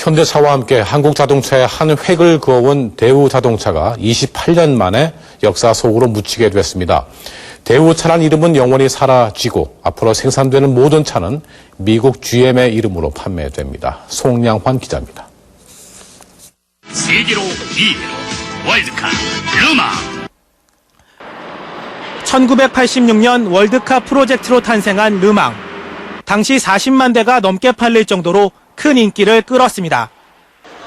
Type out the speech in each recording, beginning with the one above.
현대차와 함께 한국 자동차의 한 획을 그어온 대우 자동차가 28년 만에 역사 속으로 묻히게 됐습니다. 대우차란 이름은 영원히 사라지고 앞으로 생산되는 모든 차는 미국 GM의 이름으로 판매됩니다. 송량환 기자입니다. 세계로 미래로 월드카 르마 1986년 월드컵 프로젝트로 탄생한 르망. 당시 40만 대가 넘게 팔릴 정도로 큰 인기를 끌었습니다.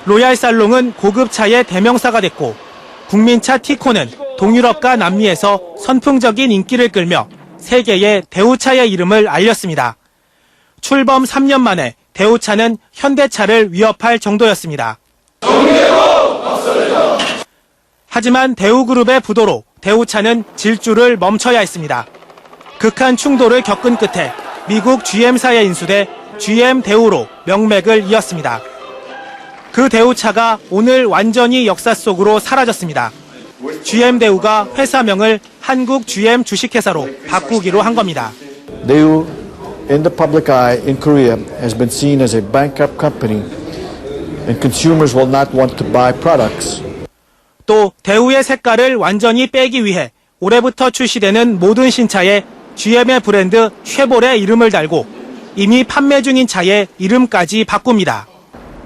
로얄 살롱은 고급차의 대명사가 됐고 국민차 티코는 동유럽과 남미에서 선풍적인 인기를 끌며 세계의 대우차의 이름을 알렸습니다. 출범 3년 만에 대우차는 현대차를 위협할 정도였습니다. 하지만 대우그룹의 부도로 대우차는 질주를 멈춰야 했습니다. 극한 충돌을 겪은 끝에 미국 GM사에 인수돼 GM 대우로 명맥을 이었습니다. 그 대우차가 오늘 완전히 역사 속으로 사라졌습니다. GM 대우가 회사명을 한국 GM 주식회사로 바꾸기로 한 겁니다. Daewoo, in the public eye in Korea, has been seen as a bankrupt company, and consumers will not want to buy products 또 대우의 색깔을 완전히 빼기 위해 올해부터 출시되는 모든 신차에 GM의 브랜드 쉐볼의 이름을 달고 이미 판매 중인 차의 이름까지 바꿉니다.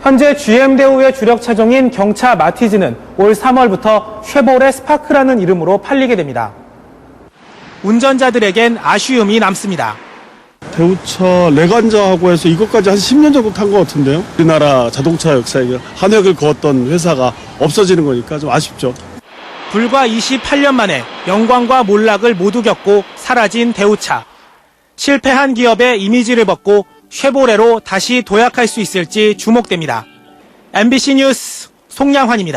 현재 GM 대우의 주력 차종인 경차 마티즈는 올 3월부터 쉐볼의 스파크라는 이름으로 팔리게 됩니다. 운전자들에겐 아쉬움이 남습니다. 대우차 레간자하고 해서 이것까지 한 10년 정도 탄 것 같은데요. 우리나라 자동차 역사에 한 획을 그었던 회사가 없어지는 거니까 좀 아쉽죠. 불과 28년 만에 영광과 몰락을 모두 겪고 사라진 대우차. 실패한 기업의 이미지를 벗고 쉐보레로 다시 도약할 수 있을지 주목됩니다. MBC 뉴스 송양환입니다.